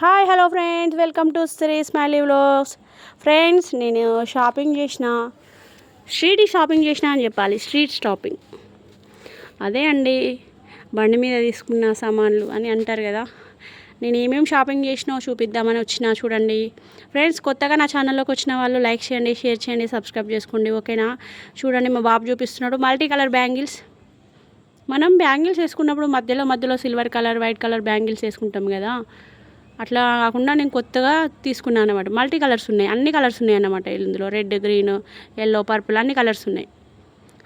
Hi hello friends. Welcome to Shri Smiley vlogs. Friends నేను shopping చేసిన street shopping చేసిన అని చెప్పాలి. Street shopping. అదే అండి బండి మీద తీసుకున్న సామాన్లు అని అంటారు కదా. నేను ఏమేమి షాపింగ్ చేసినా చూపిద్దామని వచ్చిన చూడండి. ఫ్రెండ్స్ కొత్తగా నా ఛానల్లోకి వచ్చిన వాళ్ళు లైక్ చేయండి షేర్ చేయండి సబ్స్క్రైబ్ చేసుకోండి ఓకేనా? చూడండి మా బాబు చూపిస్తున్నాడు. Multi colour bangles. మనం బ్యాంగిల్స్ వేసుకున్నప్పుడు మధ్యలో మధ్యలో silver colour white colour bangles వేసుకుంటాం కదా. అట్లా కాకుండా నేను కొత్తగా తీసుకున్నాను అనమాట మల్టీ కలర్స్ ఉన్నాయి. అన్ని కలర్స్ ఉన్నాయి అన్నమాట ఇందులో. రెడ్ గ్రీన్ ఎల్లో పర్పుల్ అన్ని కలర్స్ ఉన్నాయి.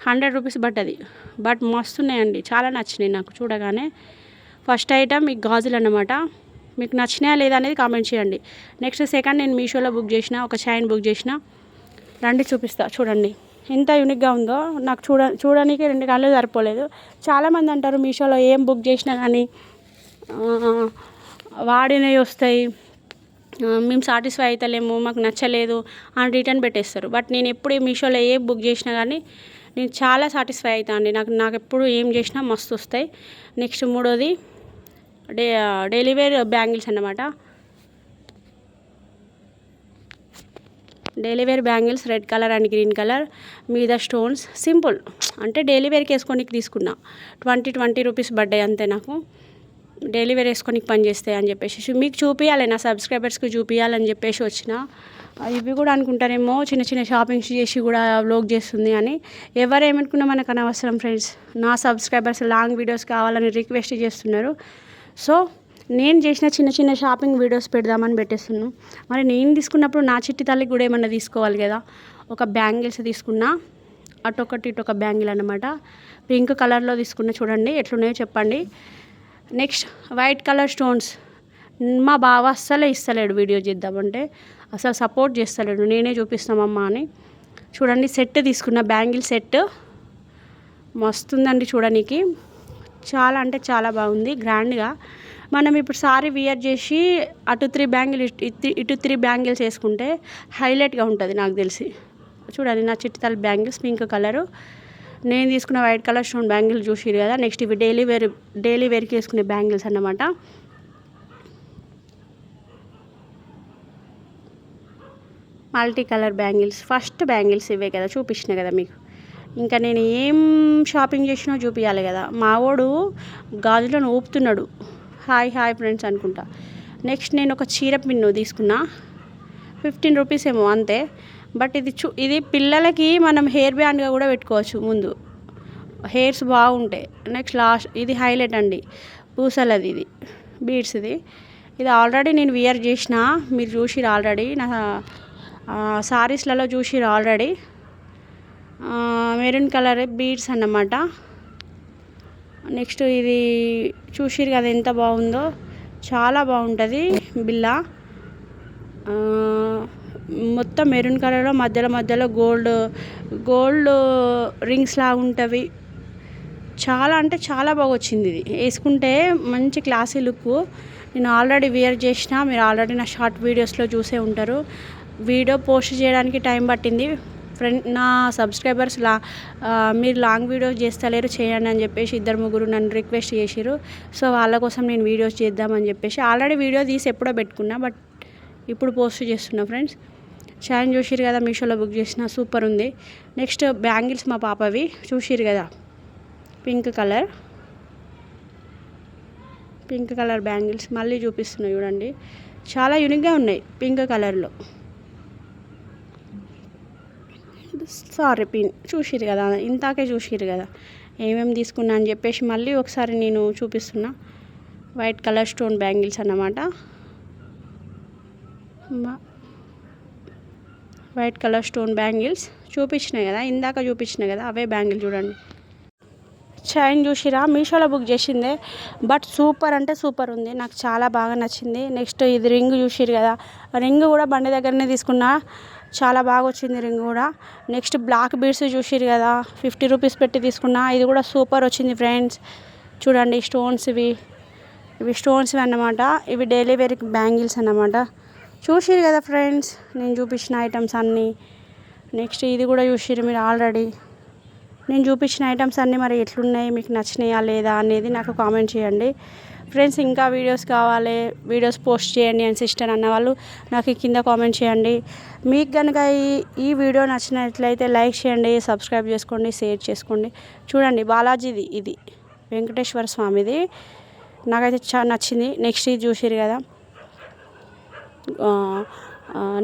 హండ్రెడ్ రూపీస్ బట్ అది. బట్ మస్తు ఉన్నాయండి చాలా నచ్చినాయి నాకు చూడగానే. ఫస్ట్ ఐటమ్ ఈ గాజులు అన్నమాట. మీకు నచ్చినాయా లేదా అనేది కామెంట్ చేయండి. నెక్స్ట్ సెకండ్ నేను మీషోలో బుక్ చేసిన ఒక చైన్ బుక్ చేసిన. రండి చూపిస్తా. చూడండి. ఎంత యూనిక్గా ఉందో. నాకు చూడ చూడడానికి రెండు కళ్ళు సరిపోలేదు. చాలామంది అంటారు మీషోలో ఏం బుక్ చేసినా కానీ వాడినవి వస్తాయి. మేము సాటిస్ఫై అవుతలేము మాకు నచ్చలేదు అని రిటర్న్ పెట్టేస్తారు. బట్ నేను ఎప్పుడు మీషోలో ఏ బుక్ చేసినా కానీ నేను చాలా సాటిస్ఫై అవుతా అండి. నాకు నాకు ఎప్పుడు ఏం చేసినా మస్తు వస్తాయి. నెక్స్ట్ మూడోది డే డెలివేర్ బ్యాంగిల్స్ అన్నమాట. Daily wear bangles red colour and green colour మీద స్టోన్స్. సింపుల్. అంటే డైలీ వేర్కి వేసుకోనికి తీసుకున్నా. ట్వంటీ ట్వంటీ రూపీస్ పడ్డాయి అంతే నాకు. డైలీ వేర్ వేసుకొని పని చేస్తాయి అని చెప్పేసి. మీకు చూపించాలి నా సబ్స్క్రైబర్స్కి చూపించాలని చెప్పేసి వచ్చిన. ఇవి కూడా అనుకుంటారేమో చిన్న చిన్న షాపింగ్స్ చేసి కూడా వ్లోగ్ చేస్తుంది అని. ఎవరు ఏమనుకున్నా మనకు అనవసరం ఫ్రెండ్స్. నా సబ్స్క్రైబర్స్ లాంగ్ వీడియోస్ కావాలని రిక్వెస్ట్ చేస్తున్నారు. సో నేను చేసిన చిన్న చిన్న షాపింగ్ వీడియోస్ పెడదామని పెట్టేస్తున్నాను మరి నేను తీసుకున్నప్పుడు నా చిట్టి తల్లికి కూడా ఏమన్నా తీసుకోవాలి కదా. ఒక బ్యాంగిల్స్ తీసుకున్నా. అటొకటి ఇటొక బ్యాంగిల్ అనమాట పింక్ కలర్లో తీసుకున్న. చూడండి ఎట్లున్నాయో చెప్పండి. Next white colour stones. మా బావ అస్సలే ఇస్తలేడు వీడియో చేద్దామంటే. అసలు సపోర్ట్ చేస్తలేడు. నేనే చూపిస్తామమ్మా అని. చూడండి సెట్ తీసుకున్న బ్యాంగిల్ సెట్. మస్తుందండి చూడడానికి చాలా అంటే చాలా బాగుంది గ్రాండ్గా. మనం ఇప్పుడు సారీ వియర్ చేసి అటు త్రీ బ్యాంగిల్ ఇటు ఇటు త్రీ బ్యాంగిల్స్ వేసుకుంటే హైలైట్గా ఉంటుంది నాకు తెలిసి. చూడండి నా చిట్టితల బ్యాంగిల్స్ పింక్ కలరు. నేను తీసుకున్న వైట్ కలర్ స్టోన్ బ్యాంగిల్ చూసిరు కదా నెక్స్ట్ ఇవి డైలీ వేర్ డైలీ వేర్కి వేసుకునే బ్యాంగిల్స్ అన్నమాట. Multi colour bangles first bangles ఇవే కదా చూపించిన కదా మీకు. ఇంకా నేను ఏం షాపింగ్ చేసినా చూపించాలి కదా. మావోడు గాజులను ఊపుతున్నాడు. హాయ్ హాయ్ ఫ్రెండ్స్ అనుకుంటా. నెక్స్ట్ నేను ఒక చీర పిన్ను తీసుకున్నా. ఫిఫ్టీన్ రూపీస్ ఏమో అంతే. బట్ ఇది చూ ఇది పిల్లలకి మనం హెయిర్ బ్యాండ్గా కూడా పెట్టుకోవచ్చు ముందు. హెయిర్స్ బాగుంటాయి. నెక్స్ట్ లాస్ట్ ఇది హైలైట్ అండి. పూసలది ఇది బీడ్స్ ఇది. ఇది ఆల్రెడీ నేను వియర్ చేసిన మీరు చూసిరు ఆల్రెడీ. నా సారీస్లలో చూసిరు ఆల్రెడీ. మెరూన్ కలర్ బీడ్స్ అన్నమాట. నెక్స్ట్ ఇది చూసిరు కదా ఎంత బాగుందో. చాలా బాగుంటుంది బిల్లా. మొత్తం మెరూన్ కలర్లో మధ్యలో మధ్యలో గోల్డ్ గోల్డ్ రింగ్స్ లాగా ఉంటవి. చాలా అంటే చాలా బాగా వచ్చింది ఇది. వేసుకుంటే మంచి క్లాసీ లుక్. నేను ఆల్రెడీ వేర్ చేసిన మీరు ఆల్రెడీ నా షార్ట్ వీడియోస్లో చూసే ఉంటారు. వీడియో పోస్ట్ చేయడానికి టైం పట్టింది. ఫ్రెండ్ నా సబ్స్క్రైబర్స్ లా మీరు లాంగ్ వీడియోస్ చేస్తలేరు చేయండి అని చెప్పేసి ఇద్దరు ముగ్గురు నన్ను రిక్వెస్ట్ చేసిరు సో వాళ్ళ కోసం నేను వీడియోస్ చేద్దామని చెప్పేసి ఆల్రెడీ వీడియో తీసి ఎప్పుడో పెట్టుకున్నా బట్ ఇప్పుడు పోస్ట్ చేస్తున్నా ఫ్రెండ్స్. చైన్ చూసిరు కదా మీషోలో బుక్ చేసిన సూపర్ ఉంది. నెక్స్ట్ బ్యాంగిల్స్ మా పాపవి చూసిరు కదా. Pink colour. Pink colour bangles మళ్ళీ చూపిస్తున్నాయి చూడండి. చాలా యూనిక్గా ఉన్నాయి పింక్ కలర్లో. సారీ పిన్ చూసిరు కదా ఇంతాకే చూసిరు కదా. ఏమేమి తీసుకున్నా అని చెప్పేసి మళ్ళీ ఒకసారి నేను చూపిస్తున్నా. వైట్ కలర్ స్టోన్ బ్యాంగిల్స్ అన్నమాట. మా- వైట్ కలర్ స్టోన్ బ్యాంగిల్స్ చూపించినాయి కదా ఇందాక చూపించినాయి కదా అవే బ్యాంగిల్ చూడండి. చైన్ చూసిరా? మీషోలో బుక్ చేసిందే బట్ సూపర్ అంటే సూపర్ ఉంది నాకు చాలా బాగా నచ్చింది. నెక్స్ట్ ఇది రింగ్ చూసిరు కదా రింగ్ కూడా బండి దగ్గరనే తీసుకున్నా చాలా బాగా వచ్చింది రింగ్ కూడా. నెక్స్ట్ బ్లాక్ బీడ్స్ చూసిరు కదా ఫిఫ్టీ రూపీస్ పెట్టి తీసుకున్నా ఇది కూడా సూపర్ వచ్చింది ఫ్రెండ్స్. చూడండి స్టోన్స్ ఇవి ఇవి స్టోన్స్ అన్నమాట ఇవి డైలీ వేర్ బ్యాంగిల్స్ అన్నమాట. చూసిరు కదా ఫ్రెండ్స్ నేను చూపించిన ఐటమ్స్ అన్నీ. నెక్స్ట్ ఇది కూడా చూసిరు మీరు ఆల్రెడీ నేను చూపించిన ఐటమ్స్ అన్నీ మరి ఎట్లున్నాయి మీకు నచ్చినాయా లేదా అనేది నాకు కామెంట్ చేయండి. ఫ్రెండ్స్ ఇంకా వీడియోస్ కావాలి వీడియోస్ పోస్ట్ చేయండి అని సిస్టర్ అన్న వాళ్ళు నాకు కింద కామెంట్ చేయండి. మీకు కనుక ఈ ఈ వీడియో నచ్చినట్లయితే లైక్ చేయండి సబ్స్క్రైబ్ చేసుకోండి షేర్ చేసుకోండి. చూడండి బాలాజీది ఇది. వెంకటేశ్వర స్వామిది. నాకైతే చాలా నచ్చింది. నెక్స్ట్ ఇది చూసిరు కదా.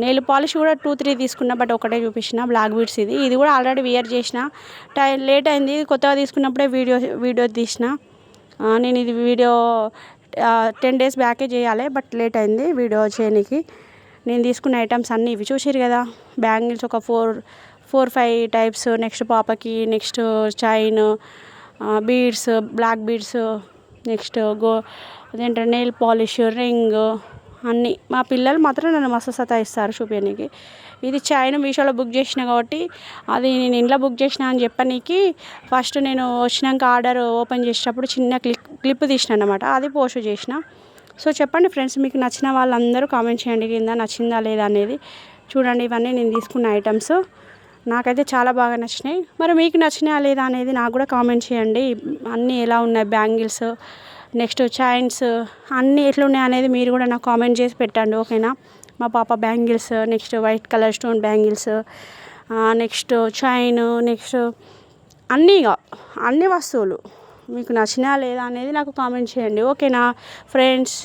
నెయిల్ పాలిష్ కూడా టూ త్రీ తీసుకున్నా బట్ ఒకటే చూపించిన బ్లాక్ బీడ్స్ ఇది. ఇది కూడా ఆల్రెడీ వియర్ చేసిన. టైం లేట్ అయింది. కొత్తగా తీసుకున్నప్పుడే వీడియో వీడియో తీసిన. నేను ఇది వీడియో టెన్ డేస్ బ్యాకే చేయాలి బట్ లేట్ అయింది వీడియో చేయడానికి నేను తీసుకున్న ఐటమ్స్ అన్నీ ఇవి. చూసిరు కదా బ్యాంగిల్స్ ఒక four four five types. Next పాపకి next chain beads black beads. Next go అదేంటంటే నెయిల్ పాలిష్ రింగ్. అన్నీ. మా పిల్లలు మాత్రం నన్ను మస్తు సతాయిస్తారు చూపించడానికి ఇది చైన్ మీషోలో బుక్ చేసిన కాబట్టి అది నేను ఇంట్లో బుక్ చేసిన అని చెప్పనీకి ఫస్ట్ నేను వచ్చినాక ఆర్డర్ ఓపెన్ చేసేటప్పుడు చిన్న క్లిప్ క్లిప్ తీసిన అనమాట అది పోస్ట్ చేసిన. సో చెప్పండి ఫ్రెండ్స్ మీకు నచ్చిన వాళ్ళందరూ కామెంట్ చేయండి. కింద నచ్చిందా లేదా అనేది చూడండి. ఇవన్నీ నేను తీసుకున్న ఐటమ్స్. నాకైతే చాలా బాగా నచ్చినాయి. మరి మీకు నచ్చినాయా లేదా అనేది నాకు కూడా కామెంట్ చేయండి. అన్నీ ఎలా ఉన్నాయి? బ్యాంగిల్స్ నెక్స్ట్ చైన్స్ అన్నీ ఎట్లున్నాయి అనేది మీరు కూడా నాకు కామెంట్ చేసి పెట్టండి ఓకేనా? మా పాప bangles next white colour stone bangles next chain next అన్నీ అన్ని వస్తువులు. మీకు నచ్చినా లేదా అనేది నాకు కామెంట్ చేయండి ఓకేనా? ఫ్రెండ్స్